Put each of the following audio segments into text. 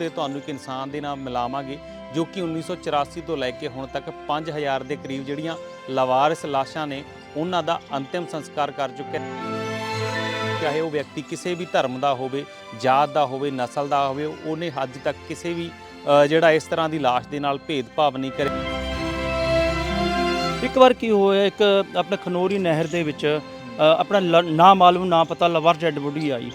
ਦੇ ਤੁਹਾਨੂੰ ਇੱਕ ਇਨਸਾਨ ਦੇ ਨਾਲ ਮਿਲਾਵਾਂਗੇ, ਜੋ ਕਿ 1984 ਤੋਂ ਲੈ ਕੇ ਹੁਣ ਤੱਕ 5000 ਦੇ ਕਰੀਬ ਜਿਹੜੀਆਂ ਲਵਾਰਿਸ ਲਾਸ਼ਾਂ ਨੇ, ਉਹਨਾਂ ਦਾ ਅੰਤਿਮ ਸੰਸਕਾਰ ਕਰ ਚੁੱਕਿਆ ਚਾਹੇ ਉਹ ਵਿਅਕਤੀ ਕਿਸੇ ਵੀ ਧਰਮ ਦਾ ਹੋਵੇ, ਜਾਤ ਦਾ ਹੋਵੇ, ਨਸਲ ਦਾ ਹੋਵੇ, ਉਹਨੇ ਅੱਜ ਤੱਕ ਕਿਸੇ ਵੀ ਜਿਹੜਾ ਇਸ ਤਰ੍ਹਾਂ ਦੀ ਲਾਸ਼ ਦੇ ਨਾਲ ਭੇਦਭਾਵ ਨਹੀਂ ਕਰਿਆ ਇੱਕ ਵਾਰ ਕੀ ਹੋਇਆ, ਇੱਕ ਆਪਣੇ ਖਨੋਰੀ ਨਹਿਰ ਦੇ ਵਿੱਚ ਆਪਣਾ ਨਾ ਮਾਲੂਮ ਨਾ ਪਤਾ, ਲਵਰ ਡੈਡ ਬੋਡੀ ਆਈ।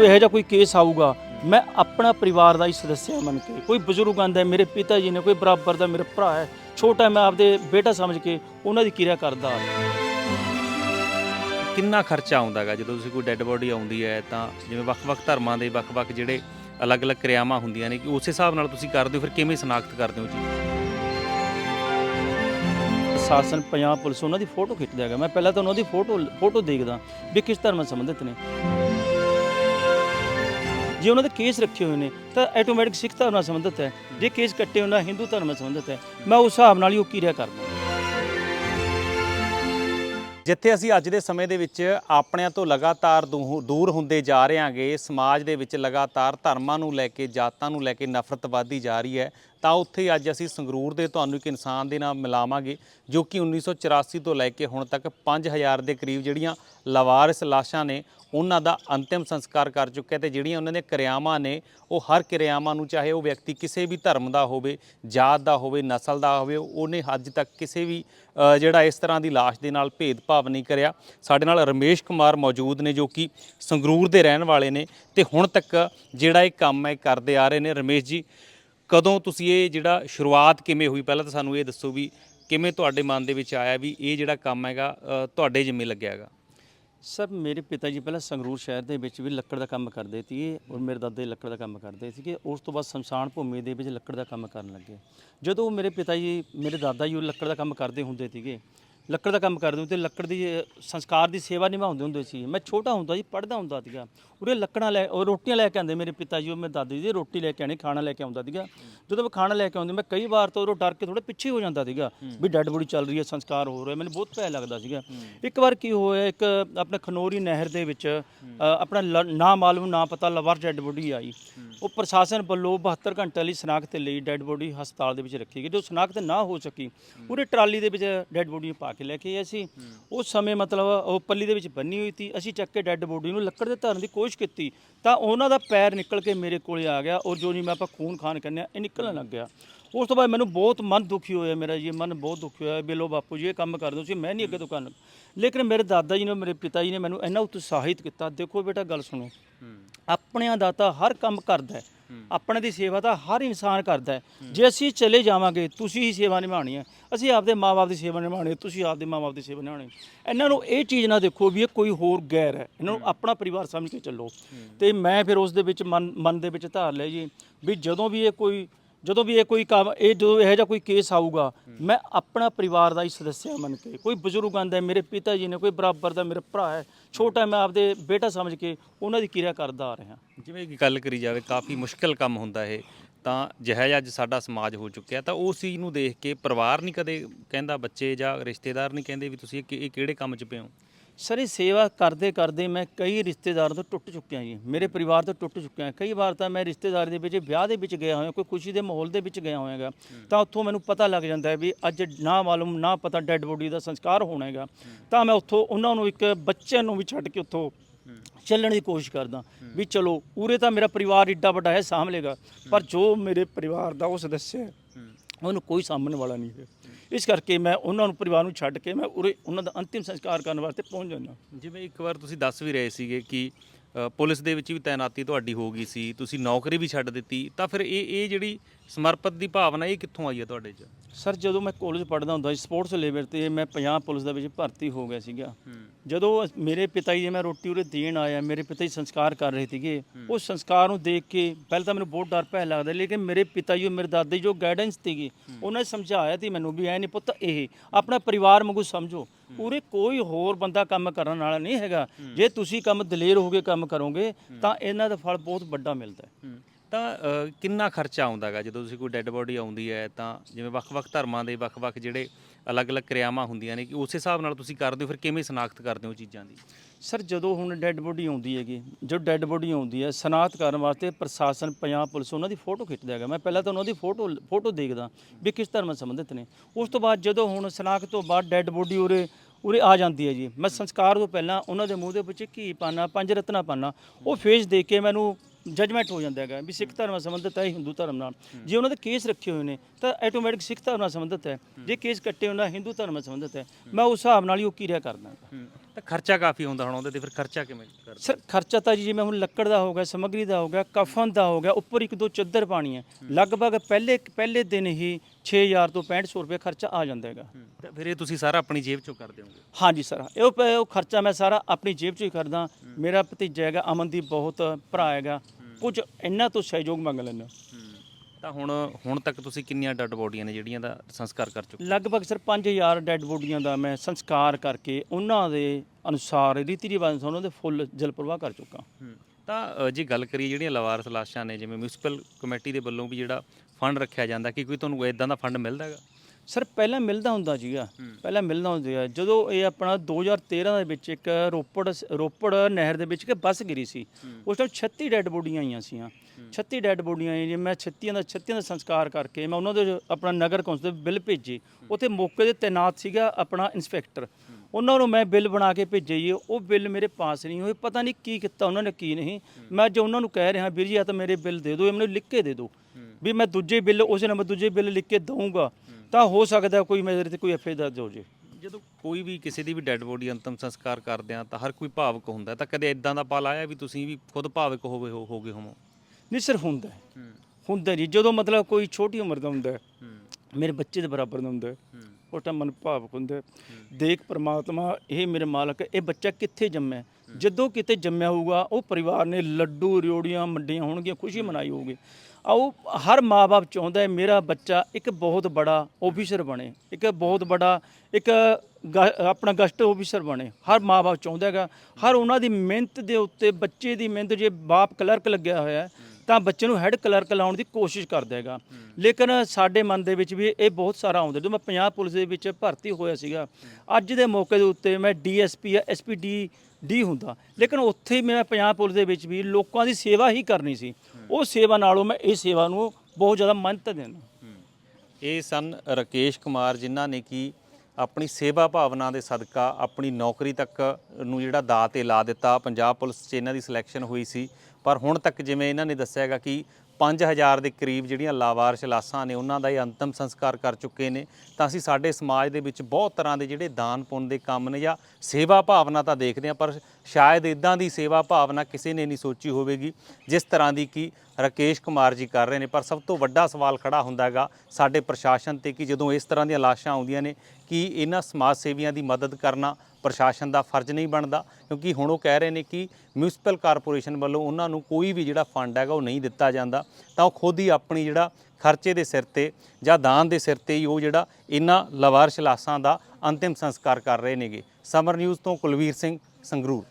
ਇਹੋ ਜਿਹਾ ਕੋਈ ਕੇਸ ਆਊਗਾ ਮੈਂ ਆਪਣਾ ਪਰਿਵਾਰ ਦਾ ਹੀ ਸਦੱਸਿਆ ਮੰਨ ਕੇ ਕੋਈ ਬਜ਼ੁਰਗ ਆਂਦਾ ਮੇਰੇ ਪਿਤਾ ਜੀ ਨੇ ਕੋਈ ਬਰਾਬਰ ਦਾ ਮੇਰਾ ਭਰਾ ਹੈ ਛੋਟਾ ਮੈਂ ਆਪਦੇ ਬੇਟਾ ਸਮਝ ਕੇ ਉਹਨਾਂ ਦੀ ਕਿਰਿਆ ਕਰਦਾ ਕਿੰਨਾ ਖਰਚਾ ਆਉਂਦਾਗਾ ਜਦੋਂ ਤੁਸੀਂ ਕੋਈ ਡੈੱਡ ਬੋਡੀ ਆਉਂਦੀ ਹੈ ਤਾਂ ਜਿਵੇਂ ਵੱਖ-ਵੱਖ ਧਰਮਾਂ ਦੇ ਵੱਖ-ਵੱਖ ਜਿਹੜੇ ਅਲੱਗ-ਅਲੱਗ ਕਿਰਿਆਵਾਂ ਹੁੰਦੀਆਂ ਨੇ ਕਿ ਉਸੇ ਹਿਸਾਬ ਨਾਲ ਤੁਸੀਂ ਕਰਦੇ ਹੋ ਫਿਰ ਕਿਵੇਂ ਸ਼ਨਾਖਤ ਕਰਦੇ ਹੋ ਜੀ? ਸ਼ਾਸਨ ਪੰਜਾਬ ਪੁਲਿਸ ਉਹਨਾਂ ਦੀ ਫੋਟੋ ਖਿੱਚਦਾ ਹੈਗਾ। ਮੈਂ ਪਹਿਲਾਂ ਤਾਂ ਉਹਨਾਂ ਦੀ ਫੋਟੋ ਫੋਟੋ ਦੇਖਦਾ ਵੀ ਕਿਸ ਧਰਮ ਨਾਲ ਸੰਬੰਧਿਤ ਨੇ। ਜੇ ਉਹਨਾਂ ਦੇ ਕੇਸ ਰੱਖੇ ਹੋਏ ਨੇ, ਤਾਂ ਆਟੋਮੈਟਿਕ ਸਿੱਖ ਧਰਮ ਨਾਲ ਸੰਬੰਧਿਤ ਹੈ। ਜੇ ਕੇਸ ਕੱਟੇ ਉਹਨਾਂ ਹਿੰਦੂ ਧਰਮ ਨਾਲ ਸੰਬੰਧਿਤ ਹੈ। ਮੈਂ ਉਸ ਹਿਸਾਬ ਨਾਲ ਹੀ ਉਹ ਕਿਰਿਆ ਕਰਦਾ। ਜਿੱਥੇ ਅਸੀਂ ਅੱਜ ਦੇ ਸਮੇਂ ਦੇ ਵਿੱਚ ਆਪਣਿਆਂ ਤੋਂ ਲਗਾਤਾਰ ਦੂ- ਦੂਰ ਹੁੰਦੇ ਜਾ ਰਹੇ ਹਾਂਗੇ, ਸਮਾਜ ਦੇ ਵਿੱਚ ਲਗਾਤਾਰ ਧਰਮਾਂ ਨੂੰ ਲੈ ਕੇ, ਜਾਤਾਂ ਨੂੰ ਲੈ ਕੇ ਨਫ਼ਰਤ ਵੱਧਦੀ ਜਾ ਰਹੀ ਹੈ ਤਾਂ ਉੱਥੇ ਅੱਜ ਅਸੀਂ ਸੰਗਰੂਰ ਦੇ ਤੁਹਾਨੂੰ ਇੱਕ ਇਨਸਾਨ ਦੇ ਨਾਲ ਮਿਲਾਵਾਂਗੇ, ਜੋ ਕਿ 1984 ਤੋਂ ਲੈ ਕੇ ਹੁਣ ਤੱਕ 5000 ਦੇ ਕਰੀਬ ਜਿਹੜੀਆਂ ਲਵਾਰਿਸ ਲਾਸ਼ਾਂ ਨੇ, ਉਹਨਾਂ ਦਾ ਅੰਤਿਮ ਸੰਸਕਾਰ ਕਰ ਚੁੱਕਿਆ ਤੇ ਜਿਹੜੀਆਂ ਉਹਨਾਂ ਦੀਆਂ ਕਿਰਿਆਵਾਂ ਨੇ, ਉਹ ਹਰ ਕਿਰਿਆਵਾਂ ਨੂੰ ਚਾਹੇ ਉਹ ਵਿਅਕਤੀ ਕਿਸੇ ਵੀ ਧਰਮ ਦਾ ਹੋਵੇ, ਜਾਤ ਦਾ ਹੋਵੇ, ਨਸਲ ਦਾ ਹੋਵੇ, ਉਹਨੇ ਅੱਜ ਤੱਕ ਕਿਸੇ ਵੀ ਜਿਹੜਾ ਇਸ ਤਰ੍ਹਾਂ ਦੀ ਲਾਸ਼ ਦੇ ਨਾਲ ਭੇਦਭਾਵ ਨਹੀਂ ਕਰਿਆ। ਸਾਡੇ ਨਾਲ ਰਮੇਸ਼ ਕੁਮਾਰ ਮੌਜੂਦ ਨੇ ਜੋ ਕਿ ਸੰਗਰੂਰ ਦੇ ਰਹਿਣ ਵਾਲੇ ਨੇ ਤੇ ਹੁਣ ਤੱਕ ਜਿਹੜਾ ਇਹ ਕੰਮ ਹੈ ਕਰਦੇ ਆ ਰਹੇ ਨੇ। ਰਮੇਸ਼ ਜੀ ਕਦੋਂ ਤੁਸੀਂ ਇਹ ਜਿਹੜਾ ਸ਼ੁਰੂਆਤ ਕਿਵੇਂ ਹੋਈ? ਪਹਿਲਾਂ ਤਾਂ ਸਾਨੂੰ ਇਹ ਦੱਸੋ ਵੀ ਕਿਵੇਂ ਤੁਹਾਡੇ ਮਨ ਦੇ ਵਿੱਚ ਆਇਆ ਵੀ ਇਹ ਜਿਹੜਾ ਕੰਮ ਹੈਗਾ ਅ, ਤੁਹਾਡੇ ਜਿੰਮੇ ਲੱਗਿਆ ਹੈਗਾ? ਸਰ ਮੇਰੇ ਪਿਤਾ ਜੀ ਪਹਿਲਾਂ ਸੰਗਰੂਰ ਸ਼ਹਿਰ ਦੇ ਵਿੱਚ ਵੀ ਲੱਕੜ ਦਾ ਕੰਮ ਕਰਦੇ ਸੀਗੇ ਔਰ ਮੇਰੇ ਦਾਦੇ ਲੱਕੜ ਦਾ ਕੰਮ ਕਰਦੇ ਸੀਗੇ। ਉਸ ਤੋਂ ਬਾਅਦ ਸ਼ਮਸ਼ਾਨ ਭੂਮੀ ਦੇ ਵਿੱਚ ਲੱਕੜ ਦਾ ਕੰਮ ਕਰਨ ਲੱਗੇ। ਜਦੋਂ ਮੇਰੇ ਪਿਤਾ ਜੀ ਮੇਰੇ ਦਾਦਾ ਜੀ ਉਹ ਲੱਕੜ ਦਾ ਕੰਮ ਕਰਦੇ ਹੁੰਦੇ ਸੀਗੇ ਲੱਕੜ ਦਾ ਕੰਮ ਕਰਦੇ ਹੁੰਦੇ ਲੱਕੜ ਦੀ ਅ, ਸੰਸਕਾਰ ਦੀ ਸੇਵਾ ਨਿਭਾਉਂਦੇ ਹੁੰਦੇ ਸੀ। ਮੈਂ ਛੋਟਾ ਹੁੰਦਾ ਸੀ ਪੜ੍ਹਦਾ ਹੁੰਦਾ ਸੀਗਾ। ਉਰੇ ਲੱਕੜਾਂ ਲੈ ਉਹ ਰੋਟੀਆਂ ਲੈ ਕੇ ਆਉਂਦੇ ਮੇਰੇ ਪਿਤਾ ਜੀ ਉਹ ਮੇਰੇ ਦਾਦੀ ਜੀ ਰੋਟੀ ਲੈ ਕੇ ਆਣੀ ਖਾਣਾ ਲੈ ਕੇ ਆਉਂਦਾ ਸੀਗਾ। ਜਦੋਂ ਮੈਂ ਖਾਣਾ ਲੈ ਕੇ ਆਉਂਦੇ ਮੈਂ ਕਈ ਵਾਰ ਤਾਂ ਉਹ ਡਰ ਕੇ ਥੋੜੇ ਪਿੱਛੇ ਹੋ ਜਾਂਦਾ ਸੀਗਾ ਵੀ ਡੈੱਡ ਬੋਡੀ ਚੱਲ ਰਹੀ ਹੈ ਸੰਸਕਾਰ ਹੋ ਰਿਹਾ ਮੈਨੂੰ ਬਹੁਤ ਭੈ ਲੱਗਦਾ ਸੀਗਾ। ਇੱਕ ਵਾਰ ਕੀ ਹੋਇਆ ਇੱਕ ਆਪਣੇ ਖਨੋਰੀ ਨਹਿਰ ਦੇ ਵਿੱਚ ਆਪਣਾ ਨਾ ਮਾਲੂਮ ਨਾ ਪਤਾ ਲਵਰ ਡੈੱਡ ਬੋਡੀ ਆਈ। ਉਹ ਪ੍ਰਸ਼ਾਸਨ ਵੱਲੋਂ 72 ਘੰਟੇ ਲਈ ਸ਼ਨਾਖਤ ਲਈ ਡੈੱਡ ਬੋਡੀ ਹਸਪਤਾਲ ਦੇ ਵਿੱਚ ਰੱਖੀ ਗਈ। ਜੋ ਸ਼ਨਾਖਤ ਨਾ ਹੋ ਸਕੀ ਉਹਦੇ ਟਰਾਲੀ ਦੇ ਵਿੱਚ ਡੈੱਡ ਬੋਡੀ ਪਾ ਕੇ ਲੈ ਕੇ ਆਏ ਸੀ। ਉਸ ਸਮੇਂ ਮਤਲਬ ਉਹ ਪੱਲੀ ਦੇ ਵਿੱਚ ਬੰਨੀ ਹੋਈ ਸੀ। ਅਸੀਂ ਚੱਕ ਕੇ ਡੈੱਡ ਬੋਡੀ ਨੂੰ ਲੱਕੜ ਦੇ ਧਰਨ ਦੀ ਕੋਸ਼ਿਸ਼ ਕੀਤੀ ਤਾਂ ਉਹਨਾਂ ਦਾ ਪੈਰ ਨਿਕਲ ਕੇ ਮੇਰੇ ਕੋਲੇ ਆ ਗਿਆ ਔਰ ਜੋ ਨਹੀਂ ਮੈਂ ਆਪਾਂ ਖੂਨ ਖਾਨ ਕਰਨਿਆ ਇਹ ਨਿਕਲਣ ਲੱਗ ਗਿਆ। ਉਸ ਤੋਂ ਬਾਅਦ ਮੈਨੂੰ ਬਹੁਤ ਮਨ ਦੁਖੀ ਹੋਇਆ ਮੇਰਾ ਜੀ ਮਨ ਬਹੁਤ ਦੁਖੀ ਹੋਇਆ ਵੀ ਲੋ ਬਾਪੂ ਜੀ ਇਹ ਕੰਮ ਕਰਦੇ ਸੀ ਮੈਂ ਨਹੀਂ ਅੱਗੇ ਤੋਂ ਕਰਨ। ਲੇਕਿਨ ਮੇਰੇ ਦਾਦਾ ਜੀ ਨੇ ਮੇਰੇ ਪਿਤਾ ਜੀ ਨੇ ਮੈਨੂੰ ਇੰਨਾ ਉਤਸ਼ਾਹਿਤ ਕੀਤਾ ਦੇਖੋ ਬੇਟਾ ਗੱਲ ਸੁਣੋ ਆਪਣਿਆਂ ਦਾ ਤਾਂ ਹਰ ਕੰਮ ਕਰਦਾ ਹੈ। ਆਪਣੇ ਦੀ ਸੇਵਾ ਤਾਂ ਹਰ ਇਨਸਾਨ ਕਰਦਾ ਹੈ। ਜੇ ਅਸੀਂ ਚਲੇ ਜਾਵਾਂਗੇ ਤੁਸੀਂ ਹੀ ਸੇਵਾ ਨਿਭਾਉਣੀ ਹੈ। ਅਸੀਂ ਆਪਦੇ ਮਾਪੇ ਦੀ ਸੇਵਾ ਨਿਭਾਉਣੀ ਹੈ ਤੁਸੀਂ ਆਪਦੇ ਮਾਪੇ ਦੀ ਸੇਵਾ ਨਿਭਾਉਣੀ ਹੈ। ਇਹਨਾਂ ਨੂੰ ਇਹ ਚੀਜ਼ ਨਾ ਦੇਖੋ ਵੀ ਇਹ ਕੋਈ ਹੋਰ ਗੈਰ ਹੈ। ਇਹਨਾਂ ਨੂੰ ਆਪਣਾ ਪਰਿਵਾਰ ਸਮਝ ਕੇ ਚੱਲੋ। ਤੇ ਮੈਂ ਫਿਰ ਉਸ ਦੇ ਵਿੱਚ ਮਨ ਮਨ ਦੇ ਵਿੱਚ ਧਾਰ ਲਿਆ ਜੀ ਵੀ ਜਦੋਂ ਵੀ ਇਹ ਕੋਈ ਜਦੋਂ ਵੀ ਇਹ ਕੋਈ ਕੰਮ ਇਹ ਜਦੋਂ ਇਹੋ ਜਿਹਾ ਕੋਈ ਕੇਸ ਆਊਗਾ ਮੈਂ ਆਪਣਾ ਪਰਿਵਾਰ ਦਾ ਹੀ ਸਦੱਸਿਆ ਮੰਨ ਕੇ। ਕੋਈ ਬਜ਼ੁਰਗ ਆਂਦਾ ਹੈ, ਮੇਰੇ ਪਿਤਾ ਜੀ ਨੇ ਕੋਈ ਬਰਾਬਰ ਦਾ ਮੇਰਾ ਭਰਾ ਹੈ ਛੋਟਾ ਮੈਂ ਆਪਦੇ ਬੇਟਾ ਸਮਝ ਕੇ ਉਹਨਾਂ ਦੀ ਕਿਰਿਆ ਕਰਦਾ ਆ ਰਿਹਾ। ਜਿਵੇਂ ਕਿ ਗੱਲ ਕਰੀ ਜਾਵੇ ਕਾਫੀ ਮੁਸ਼ਕਲ ਕੰਮ ਹੁੰਦਾ ਇਹ। ਤਾਂ ਜਿਹੋ ਅੱਜ ਸਾਡਾ ਸਮਾਜ ਹੋ ਚੁੱਕਿਆ ਤਾਂ ਉਸ ਚੀਜ਼ ਨੂੰ ਦੇਖ ਕੇ ਪਰਿਵਾਰ ਨਹੀਂ ਕਦੇ ਕਹਿੰਦਾ ਬੱਚੇ ਜਾਂ ਰਿਸ਼ਤੇਦਾਰ ਨਹੀਂ ਕਹਿੰਦੇ ਵੀ ਤੁਸੀਂ ਇਹ ਕਿ- ਇਹ ਕਿਹੜੇ ਕੰਮ 'ਚ ਪਏ ਹੋ? ਸਰ ਇਹ ਸੇਵਾ ਕਰਦੇ ਕਰਦੇ ਮੈਂ ਕਈ ਰਿਸ਼ਤੇਦਾਰਾਂ ਤੋਂ ਟੁੱਟ ਚੁੱਕਿਆ ਜੀ। ਮੇਰੇ ਪਰਿਵਾਰ ਤੋਂ ਟੁੱਟ ਚੁੱਕਿਆ ਕਈ ਵਾਰ ਤਾਂ ਮੈਂ ਰਿਸ਼ਤੇਦਾਰ ਦੇ ਵਿੱਚ, ਵਿਆਹ ਦੇ ਵਿੱਚ ਗਿਆ ਹੋਇਆ, ਕੋਈ ਖੁਸ਼ੀ ਦੇ ਮਾਹੌਲ ਦੇ ਵਿੱਚ ਗਿਆ ਹੋਇਆਗਾ ਤਾਂ ਉੱਥੋਂ ਮੈਨੂੰ ਪਤਾ ਲੱਗ ਜਾਂਦਾ ਹੈ ਵੀ ਅੱਜ ਨਾ ਮਾਲੂਮ, ਨਾ ਪਤਾ ਡੈੱਡ ਬੋਡੀ ਦਾ ਸੰਸਕਾਰ ਹੋਣਾ ਹੈਗਾ। ਤਾਂ ਮੈਂ ਉੱਥੋਂ ਉਹਨਾਂ ਨੂੰ ਇੱਕ ਬੱਚੇ ਨੂੰ ਵੀ ਛੱਡ ਕੇ ਉੱਥੋਂ ਚੱਲਣ ਦੀ ਕੋਸ਼ਿਸ਼ ਕਰਦਾ। ਵੀ ਚਲੋ, ਉਰੇ ਤਾਂ ਮੇਰਾ ਪਰਿਵਾਰ ਇੱਡਾ ਵੱਡਾ ਹੈ, ਸਾਂਭ ਲੇਗਾ ਪਰ ਜੋ ਮੇਰੇ ਪਰਿਵਾਰ ਦਾ ਉਹ ਸਦੱਸਿਆ ਹੈ, ਉਹਨੂੰ ਕੋਈ ਸਾਂਭਣ ਵਾਲਾ ਨਹੀਂ ਹੈ ਇਸ ਕਰਕੇ ਮੈਂ ਉਹਨਾਂ ਨੂੰ ਪਰਿਵਾਰ ਨੂੰ ਛੱਡ ਕੇ ਮੈਂ ਉਰੇ ਉਹਨਾਂ ਦਾ ਅੰਤਿਮ ਸੰਸਕਾਰ ਕਰਨ ਵਾਸਤੇ ਪਹੁੰਚ ਜਾਂਦਾ ਜਿਵੇਂ ਇੱਕ ਵਾਰ ਤੁਸੀਂ ਦੱਸ ਵੀ ਰਹੇ ਸੀਗੇ ਕਿ ਅ, ਪੁਲਿਸ ਦੇ ਵਿੱਚ ਵੀ ਤਾਇਨਾਤੀ ਤੁਹਾਡੀ ਹੋ ਗਈ ਸੀ ਤੁਸੀਂ ਨੌਕਰੀ ਵੀ ਛੱਡ ਦਿੱਤੀ ਤਾਂ ਫਿਰ ਇਹ ਇਹ ਜਿਹੜੀ ਸਮਰਪਿਤ ਦੀ ਭਾਵਨਾ ਇਹ ਕਿੱਥੋਂ ਆਈ ਹੈ ਤੁਹਾਡੇ 'ਚ? ਸਰ ਜਦੋਂ ਮੈਂ ਕਾਲਜ ਪੜ੍ਹਦਾ ਹੁੰਦਾ ਸੀ ਸਪੋਰਟਸ ਲੈਵਲ ਤੇ ਮੈਂ ਪੰਜਾਬ ਪੁਲਿਸ ਦੇ ਵਿੱਚ ਭਰਤੀ ਹੋ ਗਿਆ ਸੀਗਾ। ਜਦੋਂ ਮੇਰੇ ਪਿਤਾ ਜੀ ਮੈਂ ਰੋਟੀ ਉਰੇ ਦੇਣ ਆਇਆ ਮੇਰੇ ਪਿਤਾ ਜੀ ਸੰਸਕਾਰ ਕਰ ਰਹੇ ਸੀਗੇ। ਉਹ ਸੰਸਕਾਰ ਨੂੰ ਦੇਖ ਕੇ ਪਹਿਲਾਂ ਤਾਂ ਮੈਨੂੰ ਬਹੁਤ ਡਰ ਭੈ ਲੱਗਦਾ ਲੇਕਿਨ ਮੇਰੇ ਪਿਤਾ ਜੀ ਔਰ ਮੇਰੇ ਦਾਦਾ ਜੀ ਜੋ ਗਾਈਡੈਂਸ ਸੀਗੀ। ਉਹਨਾਂ ਨੇ ਸਮਝਾਇਆ ਸੀ ਮੈਨੂੰ ਵੀ ਐ ਨਹੀਂ ਪੁੱਤ ਇਹ ਆਪਣਾ ਪਰਿਵਾਰ ਵਾਂਗੂ ਸਮਝੋ। ਉਰੇ ਕੋਈ ਹੋਰ ਬੰਦਾ ਕੰਮ ਕਰਨ ਵਾਲਾ ਨਹੀਂ ਹੈਗਾ। ਜੇ ਤੁਸੀਂ ਕੰਮ ਦਲੇਰ ਹੋ ਕੇ ਕੰਮ ਕਰੋਗੇ ਤਾਂ ਇਹਨਾਂ ਦਾ ਫਲ ਬਹੁਤ ਵੱਡਾ ਮਿਲਦਾ ਹੈ। ਤਾਂ ਅ, ਕਿੰਨਾ ਖਰਚਾ ਆਉਂਦਾਗਾ? ਜਦੋਂ ਤੁਸੀਂ ਕੋਈ ਡੈੱਡ ਬੋਡੀ ਆਉਂਦੀ ਹੈ ਤਾਂ ਜਿਵੇਂ ਵੱਖ-ਵੱਖ ਧਰਮਾਂ ਦੇ ਵੱਖ-ਵੱਖ ਜਿਹੜੇ ਅਲੱਗ-ਅਲੱਗ ਕਿਰਿਆਵਾਂ ਹੁੰਦੀਆਂ ਨੇ ਕਿ ਉਸ ਹਿਸਾਬ ਨਾਲ ਤੁਸੀਂ ਕਰਦੇ ਹੋ ਫਿਰ ਕਿਵੇਂ ਸ਼ਨਾਖਤ ਕਰਦੇ ਹੋ ਚੀਜ਼ਾਂ ਦੀ? ਸਰ ਜਦੋਂ ਹੁਣ ਡੈੱਡ ਬੋਡੀ ਆਉਂਦੀ ਹੈਗੀ ਜੋ ਡੈੱਡ ਬੋਡੀ ਆਉਂਦੀ ਹੈ ਸਨਾਤ ਕਰਨ ਵਾਸਤੇ ਪ੍ਰਸ਼ਾਸਨ ਪੰਜਾਬ ਪੁਲਿਸ ਉਹਨਾਂ ਦੀ ਫੋਟੋ ਖਿੱਚਦਾ ਹੈਗਾ। ਮੈਂ ਪਹਿਲਾਂ ਤਾਂ ਉਹਨਾਂ ਦੀ ਫੋਟੋ ਫੋਟੋ ਦੇਖਦਾ ਵੀ ਕਿਸ ਧਰਮ ਨਾਲ ਸੰਬੰਧਿਤ ਨੇ। ਉਸ ਤੋਂ ਬਾਅਦ ਜਦੋਂ ਹੁਣ ਸਨਾਖਤ ਤੋਂ ਬਾਅਦ ਡੈੱਡ ਬੋਡੀ ਉਰੇ ਉਰੇ ਆ ਜਾਂਦੀ ਹੈ ਜੀ। ਮੈਂ ਸੰਸਕਾਰ ਤੋਂ ਪਹਿਲਾਂ ਉਹਨਾਂ ਦੇ ਮੂੰਹ ਦੇ ਵਿੱਚ ਘੀ ਪਾਣਾ ਪੰਜ ਰਤਨਾ ਪਾਣਾ ਉਹ ਫੇਸ ਦੇਖ ਕੇ ਮੈਨੂੰ ਜਜਮੈਂਟ ਹੋ ਜਾਂਦਾ ਹੈਗਾ ਵੀ ਸਿੱਖ ਧਰਮ ਨਾਲ ਸੰਬੰਧਿਤ ਹੈ ਹਿੰਦੂ ਧਰਮ ਨਾਲ। ਜੇ ਉਹਨਾਂ ਦੇ ਕੇਸ ਰੱਖੇ ਹੋਏ ਨੇ ਤਾਂ ਆਟੋਮੈਟਿਕ ਸਿੱਖ ਧਰਮ ਨਾਲ ਸੰਬੰਧਿਤ ਹੈ। ਜੇ ਕੇਸ ਕੱਟੇ ਉਹਨਾਂ ਹਿੰਦੂ ਧਰਮ ਨਾਲ ਸੰਬੰਧਿਤ ਹੈ। ਮੈਂ ਉਸ ਹਿਸਾਬ ਨਾਲ ਹੀ ਉਹ ਕਿਰਿਆ ਕਰਦਾ ਤਾਂ ਖਰਚਾ ਕਾਫੀ ਹੁੰਦਾ ਹੁਣ ਉਹਦੇ ਤੇ ਫਿਰ ਖਰਚਾ ਕਿਵੇਂ ਕਰਦੇ? ਸਰ ਖਰਚਾ ਤਾਂ ਜੀ ਜਿਵੇਂ ਹੁਣ ਲੱਕੜ ਦਾ ਹੋ ਗਿਆ ਸਮੱਗਰੀ ਦਾ ਹੋ ਗਿਆ ਕਫਨ ਦਾ ਹੋ ਗਿਆ ਉੱਪਰ ਇੱਕ ਦੋ ਚੱਦਰ ਪਾਣੀ ਹੈ। ਲਗਭਗ ਪਹਿਲੇ ਪਹਿਲੇ ਦਿਨ ਹੀ 6000 ਤੋਂ 6500 ਰੁਪਏ ਖਰਚਾ ਆ ਜਾਂਦਾ ਹੈਗਾ। ਤਾਂ ਫਿਰ ਇਹ ਤੁਸੀਂ ਸਾਰਾ ਆਪਣੀ ਜੇਬ ਚੋਂ ਕਰਦੇ ਹੋਗੇ ਹਾਂਜੀ ਸਰ ਇਹ ਉਹ ਖਰਚਾ ਮੈਂ ਸਾਰਾ ਆਪਣੀ ਜੇਬ 'ਚੋਂ ਹੀ ਕਰਦਾ। ਮੇਰਾ ਭਤੀਜਾ ਹੈਗਾ ਅਮਨਦੀਪ ਬਹੁਤ ਭਰਾ ਹੈਗਾ। ਕੁਝ ਇਹਨਾਂ ਤੋਂ ਸਹਿਯੋਗ ਮੰਗ ਲੈਂਦਾ ਤਾਂ ਹੁਣ ਹੁਣ ਤੱਕ ਤੁਸੀਂ ਕਿੰਨੀਆਂ ਡੈੱਡ ਬੋਡੀਆਂ ਨੇ ਜਿਹੜੀਆਂ ਦਾ ਸੰਸਕਾਰ ਕਰ ਚੁੱਕੇ ਲਗਭਗ ਸਰ 5000 ਡੈੱਡ ਬੋਡੀਆਂ ਦਾ ਮੈਂ ਸੰਸਕਾਰ ਕਰਕੇ ਉਹਨਾਂ ਦੇ ਅਨੁਸਾਰ ਰੀਤੀ ਰਿਵਾਜ ਅਨੁਸਾਰ ਉਹਨਾਂ ਦੇ ਫੁੱਲ ਜਲ ਪ੍ਰਵਾਹ ਕਰ ਚੁੱਕਾ। ਤਾਂ ਜੇ ਗੱਲ ਕਰੀਏ ਜਿਹੜੀਆਂ ਲਵਾਰਸ ਲਾਸ਼ਾਂ ਨੇ ਜਿਵੇਂ ਮਿਊਨਿਸਪਲ ਕਮੇਟੀ ਦੇ ਵੱਲੋਂ ਵੀ ਜਿਹੜਾ ਫੰਡ ਰੱਖਿਆ ਜਾਂਦਾ ਕੀ ਕੋਈ ਤੁਹਾਨੂੰ ਇਦਾਂ ਦਾ ਫੰਡ ਮਿਲਦਾ ਹੈਗਾ? ਸਰ ਪਹਿਲਾਂ ਮਿਲਦਾ ਹੁੰਦਾ ਸੀਗਾ। ਪਹਿਲਾਂ ਮਿਲਦਾ ਹੁੰਦਾ ਸੀਗਾ। ਜਦੋਂ ਇਹ ਆਪਣਾ 2013 ਦੇ ਵਿੱਚ ਇੱਕ ਰੋਪੜ ਰੋਪੜ ਨਹਿਰ ਦੇ ਵਿੱਚ ਇੱਕ ਬੱਸ ਗਿਰੀ ਸੀ। ਉਸ ਟਾਈਮ 36 ਡੈੱਡ ਬੋਡੀਆਂ ਆਈਆਂ ਸੀਆਂ। 36 ਡੈੱਡ ਬੋਡੀਆਂ ਆਈਆਂ ਜੀ ਮੈਂ 36 ਦਾ 36 ਦਾ ਸੰਸਕਾਰ ਕਰਕੇ ਮੈਂ ਉਹਨਾਂ ਦੇ ਆਪਣਾ ਨਗਰ ਕੌਂਸਲ ਦੇ ਬਿੱਲ ਭੇਜੇ। ਉੱਥੇ ਮੌਕੇ ਤੇ ਤੈਨਾਤ ਸੀਗਾ ਆਪਣਾ ਇੰਸਪੈਕਟਰ। ਉਹਨਾਂ ਨੂੰ ਮੈਂ ਬਿੱਲ ਬਣਾ ਕੇ ਭੇਜੇ ਜੀ। ਉਹ ਬਿੱਲ ਮੇਰੇ ਪਾਸ ਨਹੀਂ ਹੋਏ। ਪਤਾ ਨਹੀਂ ਕੀ ਕੀਤਾ ਉਹਨਾਂ ਨੇ ਕੀ ਨਹੀਂ। ਮੈਂ ਅੱਜ ਉਹਨਾਂ ਨੂੰ ਕਹਿ ਰਿਹਾ ਵੀਰ ਜੀ ਆ ਤਾਂ ਮੇਰੇ ਬਿੱਲ ਦੇ ਦਿਓ ਇਹ ਮੈਨੂੰ ਲਿਖ ਕੇ ਦੇ ਦਿਓ। ਵੀ ਮੈਂ ਦੂਜੇ ਬਿੱਲ ਉਸ ਨੰਬਰ ਦੂਜੇ ਬਿੱਲ ਲਿਖ ਕੇ ਦਊਂਗਾ। ਤਾਂ ਹੋ ਸਕਦਾ ਕੋਈ ਮੇਰੇ ਤੇ ਕੋਈ ਐਫਏ ਦਰਜ ਹੋ ਜੇ। ਜਦੋਂ ਕੋਈ ਵੀ ਕਿਸੇ ਦੀ ਵੀ ਡੈੱਡ ਬੋਡੀ ਅੰਤਮ ਸੰਸਕਾਰ ਕਰਦੇ ਆ ਤਾਂ ਹਰ ਕੋਈ ਭਾਵਕ ਹੁੰਦਾ ਹੈ। ਤਾਂ ਕਦੇ ਇਦਾਂ ਦਾ ਪਲ ਆਇਆ ਵੀ ਤੁਸੀਂ ਵੀ ਖੁਦ ਭਾਵਕ ਹੋਵੇ ਹੋ ਹੋਗੇ ਹੋਵੋ? ਨਹੀਂ ਸਰ ਹੁੰਦਾ ਹੈ। ਹੁੰਦਾ ਜੀ ਜਦੋਂ ਮਤਲਬ ਕੋਈ ਛੋਟੀ ਉਮਰ ਦਾ ਹੁੰਦਾ ਹੈ, ਮੇਰੇ ਬੱਚੇ ਦੇ ਬਰਾਬਰ ਦਾ ਹੁੰਦਾ ਹੈ, ਉਹ ਤਾਂ ਮਨ ਭਾਵਕ ਹੁੰਦਾ ਹੈ। ਦੇਖ ਪ੍ਰਮਾਤਮਾ ਇਹ ਮੇਰੇ ਮਾਲਕ ਇਹ ਬੱਚਾ ਕਿੱਥੇ ਜੰਮਿਆ ਜਦੋਂ ਕਿਤੇ ਜੰਮਿਆ ਹੋਊਗਾ ਉਹ ਪਰਿਵਾਰ ਨੇ ਲੱਡੂ ਰਿਓੜੀਆਂ ਮੰਡੀਆਂ ਹੋਣਗੀਆਂ ਖੁਸ਼ੀ ਮਨਾਈ ਹੋਊਗੀ। ਆਓ, ਹਰ ਮਾਪੇ ਚਾਹੁੰਦਾ ਹੈ ਮੇਰਾ ਬੱਚਾ ਇੱਕ ਬਹੁਤ ਬੜਾ ਆਫੀਸਰ ਬਣੇ, ਇੱਕ ਬਹੁਤ ਬੜਾ, ਇੱਕ ਗ- ਆਪਣਾ ਗਸਟ ਆਫੀਸਰ ਬਣੇ। ਹਰ ਮਾਪੇ ਚਾਹੁੰਦਾ ਹੈਗਾ। ਹਰ ਉਹਨਾਂ ਦੀ ਮਿਹਨਤ ਦੇ ਉੱਤੇ, ਬੱਚੇ ਦੀ ਮਿਹਨਤ, ਜੇ ਬਾਪ ਕਲਰਕ ਲੱਗਿਆ ਹੋਇਆ ਹੈ ਤਾਂ ਬੱਚੇ ਨੂੰ ਹੈੱਡ ਕਲਰਕ ਲਾਉਣ ਦੀ ਕੋਸ਼ਿਸ਼ ਕਰਦਾ ਹੈਗਾ। ਲੇਕਿਨ ਸਾਡੇ ਮਨ ਦੇ ਵਿੱਚ ਵੀ ਇਹ ਬਹੁਤ ਸਾਰਾ ਆਉਂਦਾ। ਜਦੋਂ ਮੈਂ ਪੰਜਾਬ ਪੁਲਿਸ ਦੇ ਵਿੱਚ ਭਰਤੀ ਹੋਇਆ ਸੀਗਾ, ਅੱਜ ਦੇ ਮੌਕੇ ਦੇ ਉੱਤੇ ਮੈਂ ਡੀਐਸਪੀ ਜਾਂ ਐਸਪੀਡੀ ਡੀ ਹੁੰਦਾ। ਲੇਕਿਨ ਉੱਥੇ ਮੈਂ ਪੰਜਾਬ ਪੁਲਿਸ ਦੇ ਵਿੱਚ ਵੀ ਲੋਕਾਂ ਦੀ ਸੇਵਾ ਹੀ ਕਰਨੀ ਸੀ। ਉਹ ਸੇਵਾ ਨਾਲੋਂ ਮੈਂ ਇਹ ਸੇਵਾ ਨੂੰ ਬਹੁਤ ਜ਼ਿਆਦਾ ਮਹੱਤਤਾ ਦਿੰਦਾ। ਇਹ ਸਨ ਰਕੇਸ਼ ਕੁਮਾਰ ਜਿਨ੍ਹਾਂ ਨੇ ਕਿ ਆਪਣੀ ਸੇਵਾ ਭਾਵਨਾ ਦੇ ਸਦਕਾ ਆਪਣੀ ਨੌਕਰੀ ਤੱਕ ਨੂੰ ਜਿਹੜਾ ਦਾਅ ਤੇ ਲਾ ਦਿੱਤਾ। ਪੰਜਾਬ ਪੁਲਿਸ 'ਚ ਇਹਨਾਂ ਦੀ ਸਿਲੈਕਸ਼ਨ ਹੋਈ ਸੀ। ਪਰ ਹੁਣ ਤੱਕ ਜਿਵੇਂ ਇਹਨਾਂ ਨੇ ਦੱਸਿਆ ਹੈਗਾ ਕਿ 5000 ਦੇ ਕਰੀਬ ਜਿਹੜੀਆਂ ਲਾਵਾਰਸ਼ ਲਾਸ਼ਾਂ ਨੇ, ਉਹਨਾਂ ਦਾ ਇਹ ਅੰਤਮ ਸੰਸਕਾਰ ਕਰ ਚੁੱਕੇ ਨੇ, ਤਾਂ ਅਸੀਂ ਸਾਡੇ ਸਮਾਜ ਦੇ ਵਿੱਚ ਬਹੁਤ ਤਰ੍ਹਾਂ ਦੇ ਜਿਹੜੇ ਦਾਨ ਪੁੰਨ ਦੇ ਕੰਮ ਨੇ ਜਾਂ ਸੇਵਾ ਭਾਵਨਾ ਤਾਂ ਦੇਖਦੇ ਹਾਂ, ਪਰ ਸ਼ਾਇਦ ਇਦਾਂ ਦੀ ਸੇਵਾ ਭਾਵਨਾ ਕਿਸੇ ਨੇ ਨਹੀਂ ਸੋਚੀ ਹੋਵੇਗੀ, ਜਿਸ ਤਰ੍ਹਾਂ ਦੀ ਕਿ ਰਕੇਸ਼ ਕੁਮਾਰ ਜੀ ਕਰ ਰਹੇ ਨੇ। ਪਰ ਸਭ ਤੋਂ ਵੱਡਾ ਸਵਾਲ ਖੜਾ ਹੁੰਦਾ ਹੈਗਾ ਸਾਡੇ ਪ੍ਰਸ਼ਾਸਨ ਤੇ ਕਿ ਜਦੋਂ ਇਸ ਤਰ੍ਹਾਂ ਦੀਆਂ ਲਾਸ਼ਾਂ ਆਉਂਦੀਆਂ ਨੇ, ਕਿ ਇਹਨਾਂ ਸਮਾਜ ਸੇਵੀਆਂ ਦੀ ਮਦਦ ਕਰਨਾ ਪ੍ਰਸ਼ਾਸਨ ਦਾ ਫਰਜ਼ ਨਹੀਂ ਬਣਦਾ, ਕਿਉਂਕਿ ਹੁਣ ਉਹ ਕਹਿ ਰਹੇ ਨੇ ਕਿ ਮਿਊਨਿਸਪਲ ਕਾਰਪੋਰੇਸ਼ਨ ਵੱਲੋਂ ਉਹਨਾਂ ਨੂੰ ਕੋਈ ਵੀ ਜਿਹੜਾ ਫੰਡ ਹੈਗਾ ਉਹ ਨਹੀਂ ਦਿੱਤਾ ਜਾਂਦਾ, ਤਾਂ ਉਹ ਖੁਦ ਹੀ ਆਪਣੀ ਜਿਹੜਾ ਖਰਚੇ ਦੇ ਸਿਰ ਤੇ ਜਾਂ ਦਾਨ ਦੇ ਸਿਰ ਤੇ ਹੀ ਉਹ ਜਿਹੜਾ ਇਹਨਾਂ ਲਵਾਰਸ਼ ਲਾਸ਼ਾਂ ਦਾ ਅੰਤਿਮ ਸੰਸਕਾਰ ਕਰ ਰਹੇ ਨੇਗੇ। ਸਮਰ ਨਿਊਜ਼ ਤੋਂ ਕੁਲਵੀਰ ਸਿੰਘ ਸੰਗਰੂਰ।